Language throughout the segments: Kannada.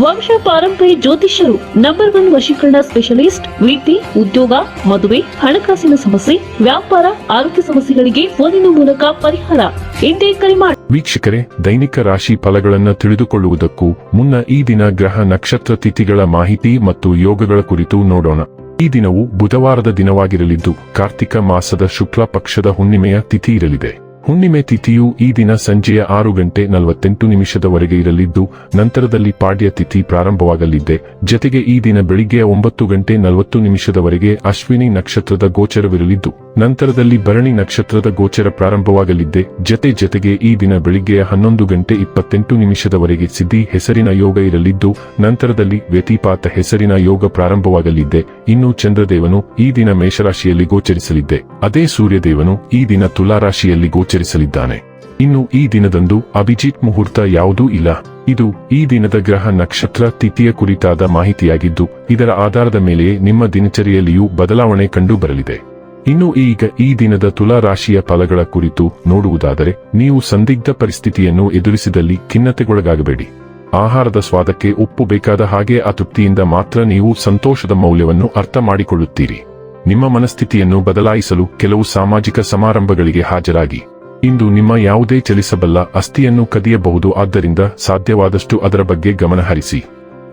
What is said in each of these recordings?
ವಂಶ ಪಾರಂಪರ್ಯ ಜ್ಯೋತಿಷ್ಯರು ನಂಬರ್ ಒನ್ ವಶೀಕರಣ ಸ್ಪೆಷಲಿಸ್ಟ್ ವೃತ್ತಿ ಉದ್ಯೋಗ, ಮದುವೆ, ಹಣಕಾಸಿನ ಸಮಸ್ಯೆ, ವ್ಯಾಪಾರ, ಆರೋಗ್ಯ ಸಮಸ್ಯೆಗಳಿಗೆ ಫೋನಿನ ಮೂಲಕ ಪರಿಹಾರ. ಇಂದೇ ಕರೆ ಮಾಡಿ ವೀಕ್ಷಕರೇ, ದೈನಿಕ ರಾಶಿ ಫಲಗಳನ್ನು ತಿಳಿದುಕೊಳ್ಳುವುದಕ್ಕೂ ಮುನ್ನ ಈ ದಿನ ಗ್ರಹ ನಕ್ಷತ್ರ ತಿಥಿಗಳ ಮಾಹಿತಿ ಮತ್ತು ಯೋಗಗಳ ಕುರಿತು ನೋಡೋಣ. ಈ ದಿನವು ಬುಧವಾರದ ದಿನವಾಗಿರಲಿದ್ದು, ಕಾರ್ತಿಕ ಮಾಸದ ಶುಕ್ಲ ಪಕ್ಷದ ಹುಣ್ಣಿಮೆಯ ತಿಥಿ ಇರಲಿದೆ. ಹುಣ್ಣಿಮೆ ತಿಥಿಯು ಈ ದಿನ ಸಂಜೆಯ ಆರು ಗಂಟೆ ನಲವತ್ತೆಂಟು ನಿಮಿಷದವರೆಗೆ ಇರಲಿದ್ದು, ನಂತರದಲ್ಲಿ ಪಾಡ್ಯ ತಿಥಿ ಪ್ರಾರಂಭವಾಗಲಿದೆ. ಜತೆಗೆ ಈ ದಿನ ಬೆಳಿಗ್ಗೆ ಒಂಬತ್ತು ಗಂಟೆ ನಲವತ್ತು ನಿಮಿಷದವರೆಗೆ ಅಶ್ವಿನಿ ನಕ್ಷತ್ರದ ಗೋಚರವಿರಲಿದ್ದು ನಂತರದಲ್ಲಿ ಭರಣಿ ನಕ್ಷತ್ರದ ಗೋಚರ ಪ್ರಾರಂಭವಾಗಲಿದ್ದೆ. ಜತೆ ಜತೆಗೆ ಈ ದಿನ ಬೆಳಿಗ್ಗೆಯ ಹನ್ನೊಂದು ಗಂಟೆ ಇಪ್ಪತ್ತೆಂಟು ನಿಮಿಷದವರೆಗೆ ಸಿದ್ಧಿ ಹೆಸರಿನ ಯೋಗ ಇರಲಿದ್ದು, ನಂತರದಲ್ಲಿ ವ್ಯತಿಪಾತ ಹೆಸರಿನ ಯೋಗ ಪ್ರಾರಂಭವಾಗಲಿದ್ದೆ. ಇನ್ನು ಚಂದ್ರದೇವನು ಈ ದಿನ ಮೇಷರಾಶಿಯಲ್ಲಿ ಗೋಚರಿಸಲಿದ್ದೆ. ಅದೇ ಸೂರ್ಯದೇವನು ಈ ದಿನ ತುಲಾರಾಶಿಯಲ್ಲಿ ಗೋಚರಿಸಲಿದ್ದಾನೆ. ಇನ್ನು ಈ ದಿನದಂದು ಅಭಿಜಿತ್ ಮುಹೂರ್ತ ಯಾವುದೂ ಇಲ್ಲ. ಇದು ಈ ದಿನದ ಗ್ರಹ ನಕ್ಷತ್ರ ತಿಥಿಯ ಕುರಿತಾದ ಮಾಹಿತಿಯಾಗಿದ್ದು, ಇದರ ಆಧಾರದ ಮೇಲೆಯೇ ನಿಮ್ಮ ದಿನಚರಿಯಲ್ಲಿಯೂ ಬದಲಾವಣೆ ಕಂಡು ಬರಲಿದೆ. ಇನ್ನು ಈಗ ಈ ದಿನದ ತುಲಾ ರಾಶಿಯ ಫಲಗಳ ಕುರಿತು ನೋಡುವುದಾದರೆ, ನೀವು ಸಂದಿಗ್ಧ ಪರಿಸ್ಥಿತಿಯನ್ನು ಎದುರಿಸಿದಲ್ಲಿ ಖಿನ್ನತೆಗೊಳಗಾಗಬೇಡಿ. ಆಹಾರದ ಸ್ವಾದಕ್ಕೆ ಉಪ್ಪು ಬೇಕಾದ ಹಾಗೆ ಅತೃಪ್ತಿಯಿಂದ ಮಾತ್ರ ನೀವು ಸಂತೋಷದ ಮೌಲ್ಯವನ್ನು ಅರ್ಥ ಮಾಡಿಕೊಳ್ಳುತ್ತೀರಿ. ನಿಮ್ಮ ಮನಸ್ಥಿತಿಯನ್ನು ಬದಲಾಯಿಸಲು ಕೆಲವು ಸಾಮಾಜಿಕ ಸಮಾರಂಭಗಳಿಗೆ ಹಾಜರಾಗಿ. ಇಂದು ನಿಮ್ಮ ಯಾವುದೇ ಚಲಿಸಬಲ್ಲ ಅಸ್ಥಿಯನ್ನು ಕದಿಯಬಹುದು, ಆದ್ದರಿಂದ ಸಾಧ್ಯವಾದಷ್ಟು ಅದರ ಬಗ್ಗೆ ಗಮನಹರಿಸಿ.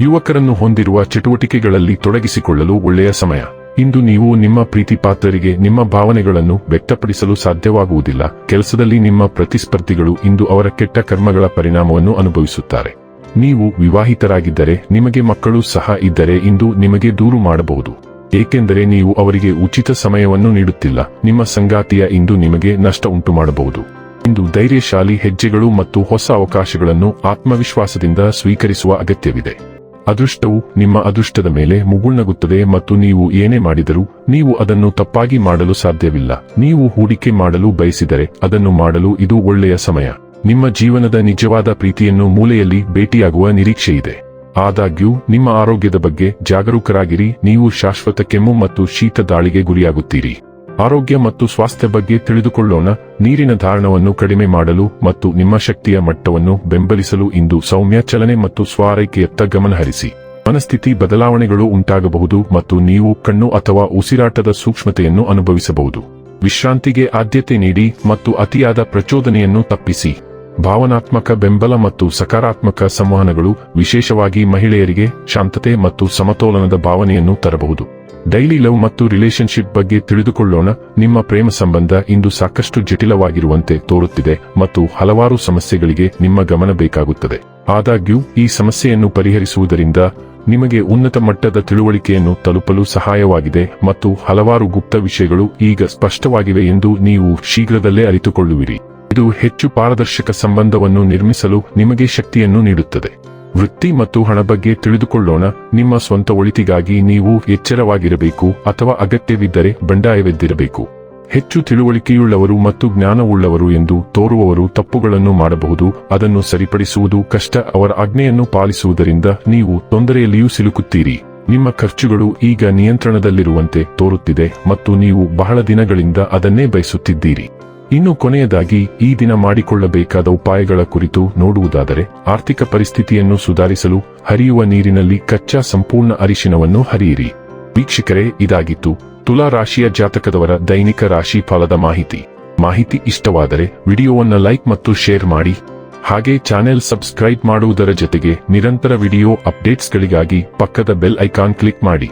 ಯುವಕರನ್ನು ಹೊಂದಿರುವ ಚಟುವಟಿಕೆಗಳಲ್ಲಿ ತೊಡಗಿಸಿಕೊಳ್ಳಲು ಒಳ್ಳೆಯ ಸಮಯ. ಇಂದು ನೀವು ನಿಮ್ಮ ಪ್ರೀತಿಪಾತ್ರರಿಗೆ ನಿಮ್ಮ ಭಾವನೆಗಳನ್ನು ವ್ಯಕ್ತಪಡಿಸಲು ಸಾಧ್ಯವಾಗುವುದಿಲ್ಲ. ಕೆಲಸದಲ್ಲಿ ನಿಮ್ಮ ಪ್ರತಿಸ್ಪರ್ಧಿಗಳು ಇಂದು ಅವರ ಕೆಟ್ಟ ಕರ್ಮಗಳ ಪರಿಣಾಮವನ್ನು ಅನುಭವಿಸುತ್ತಾರೆ. ನೀವು ವಿವಾಹಿತರಾಗಿದ್ದರೆ ನಿಮಗೆ ಮಕ್ಕಳು ಸಹ ಇದ್ದರೆ ಇಂದು ನಿಮಗೆ ದೂರು ಮಾಡಬಹುದು. ಏಕೆಂದರೆ ನೀವು ಅವರಿಗೆ ಉಚಿತ ಸಮಯವನ್ನು ನೀಡುತ್ತಿಲ್ಲ. ನಿಮ್ಮ ಸಂಗಾತಿಯ ಇಂದು ನಿಮಗೆ ನಷ್ಟ ಉಂಟು ಮಾಡಬಹುದು ಇಂದು ಧೈರ್ಯಶಾಲಿ ಹೆಜ್ಜೆಗಳು ಮತ್ತು ಹೊಸ ಅವಕಾಶಗಳನ್ನು ಆತ್ಮವಿಶ್ವಾಸದಿಂದ ಸ್ವೀಕರಿಸುವ ಅಗತ್ಯವಿದೆ. ಅದೃಷ್ಟವು ನಿಮ್ಮ ಅದೃಷ್ಟದ ಮೇಲೆ ಮುಗುಳ್ನಗುತ್ತದೆ ಮತ್ತು ನೀವು ಏನೇ ಮಾಡಿದರೂ ನೀವು ಅದನ್ನು ತಪ್ಪಾಗಿ ಮಾಡಲು ಸಾಧ್ಯವಿಲ್ಲ. ನೀವು ಹೂಡಿಕೆ ಮಾಡಲು ಬಯಸಿದರೆ ಅದನ್ನು ಮಾಡಲು ಇದು ಒಳ್ಳೆಯ ಸಮಯ. ನಿಮ್ಮ ಜೀವನದ ನಿಜವಾದ ಪ್ರೀತಿಯನ್ನು ಮೂಲೆಯಲ್ಲಿ ಭೇಟಿಯಾಗುವ ನಿರೀಕ್ಷೆಯಿದೆ. ಆದಾಗ್ಯೂ, ನಿಮ್ಮ ಆರೋಗ್ಯದ ಬಗ್ಗೆ ಜಾಗರೂಕರಾಗಿರಿ. ನೀವು ಶಾಶ್ವತ ಕೆಮ್ಮು ಮತ್ತು ಶೀತ ದಾಳಿಗೆ ಗುರಿಯಾಗುತ್ತೀರಿ. ಆರೋಗ್ಯ ಮತ್ತು ಸ್ವಾಸ್ಥ್ಯ ಬಗ್ಗೆ ತಿಳಿದುಕೊಳ್ಳೋಣ. ನೀರಿನ ಧಾರಣವನ್ನು ಕಡಿಮೆ ಮಾಡಲು ಮತ್ತು ನಿಮ್ಮ ಶಕ್ತಿಯ ಮಟ್ಟವನ್ನು ಬೆಂಬಲಿಸಲು ಇಂದು ಸೌಮ್ಯ ಚಲನೆ ಮತ್ತು ಸ್ವಾರೈಕೆಯತ್ತ ಗಮನಹರಿಸಿ. ಮನಸ್ಥಿತಿ ಬದಲಾವಣೆಗಳು ಉಂಟಾಗಬಹುದು ಮತ್ತು ನೀವು ಕಣ್ಣು ಅಥವಾ ಉಸಿರಾಟದ ಸೂಕ್ಷ್ಮತೆಯನ್ನು ಅನುಭವಿಸಬಹುದು. ವಿಶ್ರಾಂತಿಗೆ ಆದ್ಯತೆ ನೀಡಿ ಮತ್ತು ಅತಿಯಾದ ಪ್ರಚೋದನೆಯನ್ನು ತಪ್ಪಿಸಿ. ಭಾವನಾತ್ಮಕ ಬೆಂಬಲ ಮತ್ತು ಸಕಾರಾತ್ಮಕ ಸಂವಹನಗಳು ವಿಶೇಷವಾಗಿ ಮಹಿಳೆಯರಿಗೆ ಶಾಂತತೆ ಮತ್ತು ಸಮತೋಲನದ ಭಾವನೆಯನ್ನು ತರಬಹುದು. ಡೈಲಿ ಲವ್ ಮತ್ತು ರಿಲೇಶನ್ಶಿಪ್ ಬಗ್ಗೆ ತಿಳಿದುಕೊಳ್ಳೋಣ. ನಿಮ್ಮ ಪ್ರೇಮ ಸಂಬಂಧ ಇಂದು ಸಾಕಷ್ಟು ಜಟಿಲವಾಗಿರುವಂತೆ ತೋರುತ್ತಿದೆ ಮತ್ತು ಹಲವಾರು ಸಮಸ್ಯೆಗಳಿಗೆ ನಿಮ್ಮ ಗಮನ ಬೇಕಾಗುತ್ತದೆ. ಆದಾಗ್ಯೂ, ಈ ಸಮಸ್ಯೆಯನ್ನು ಪರಿಹರಿಸುವುದರಿಂದ ನಿಮಗೆ ಉನ್ನತ ಮಟ್ಟದ ತಿಳುವಳಿಕೆಯನ್ನು ತಲುಪಲು ಸಹಾಯವಾಗಿದೆ ಮತ್ತು ಹಲವಾರು ಗುಪ್ತ ವಿಷಯಗಳು ಈಗ ಸ್ಪಷ್ಟವಾಗಿವೆ ಎಂದು ನೀವು ಶೀಘ್ರದಲ್ಲೇ ಅರಿತುಕೊಳ್ಳುವಿರಿ. ಇದು ಹೆಚ್ಚು ಪಾರದರ್ಶಕ ಸಂಬಂಧವನ್ನು ನಿರ್ಮಿಸಲು ನಿಮಗೆ ಶಕ್ತಿಯನ್ನು ನೀಡುತ್ತದೆ. ವೃತ್ತಿ ಮತ್ತು ಹಣ ಬಗ್ಗೆ ತಿಳಿದುಕೊಳ್ಳೋಣ. ನಿಮ್ಮ ಸ್ವಂತ ಒಳಿತಿಗಾಗಿ ನೀವು ಎಚ್ಚರವಾಗಿರಬೇಕು ಅಥವಾ ಅಗತ್ಯವಿದ್ದರೆ ಬಂಡಾಯವೆದ್ದಿರಬೇಕು. ಹೆಚ್ಚು ತಿಳುವಳಿಕೆಯುಳ್ಳವರು ಮತ್ತು ಜ್ಞಾನವುಳ್ಳವರು ಎಂದು ತೋರುವವರು ತಪ್ಪುಗಳನ್ನು ಮಾಡಬಹುದು. ಅದನ್ನು ಸರಿಪಡಿಸುವುದು ಕಷ್ಟ. ಅವರ ಆಜ್ಞೆಯನ್ನು ಪಾಲಿಸುವುದರಿಂದ ನೀವು ತೊಂದರೆಯಲ್ಲಿಯೂ ಸಿಲುಕುತ್ತೀರಿ. ನಿಮ್ಮ ಖರ್ಚುಗಳು ಈಗ ನಿಯಂತ್ರಣದಲ್ಲಿರುವಂತೆ ತೋರುತ್ತಿದೆ ಮತ್ತು ನೀವು ಬಹಳ ದಿನಗಳಿಂದ ಅದನ್ನೇ ಬಯಸುತ್ತಿದ್ದೀರಿ. ಇನ್ನು ಕೊನೆಯದಾಗಿ, ಈ ದಿನ ಮಾಡಿಕೊಳ್ಳಬೇಕಾದ ಉಪಾಯಗಳ ಕುರಿತು ನೋಡುವುದಾದರೆ, ಆರ್ಥಿಕ ಪರಿಸ್ಥಿತಿಯನ್ನು ಸುಧಾರಿಸಲು ಹರಿಯುವ ನೀರಿನಲ್ಲಿ ಕಚ್ಚಾ ಸಂಪೂರ್ಣ ಅರಿಶಿನವನ್ನು ಹರಿಯಿರಿ. ವೀಕ್ಷಕರೇ, ಇದಾಗಿತ್ತು ತುಲಾ ರಾಶಿಯ ಜಾತಕದವರ ದೈನಿಕ ರಾಶಿ ಫಲದ ಮಾಹಿತಿ. ಮಾಹಿತಿ ಇಷ್ಟವಾದರೆ ವಿಡಿಯೋವನ್ನು ಲೈಕ್ ಮತ್ತು ಶೇರ್ ಮಾಡಿ. ಹಾಗೆ ಚಾನೆಲ್ ಸಬ್ಸ್ಕ್ರೈಬ್ ಮಾಡುವುದರ ಜೊತೆಗೆ ನಿರಂತರ ವಿಡಿಯೋ ಅಪ್ಡೇಟ್ಸ್ಗಳಿಗಾಗಿ ಪಕ್ಕದ ಬೆಲ್ ಐಕಾನ್ ಕ್ಲಿಕ್ ಮಾಡಿ.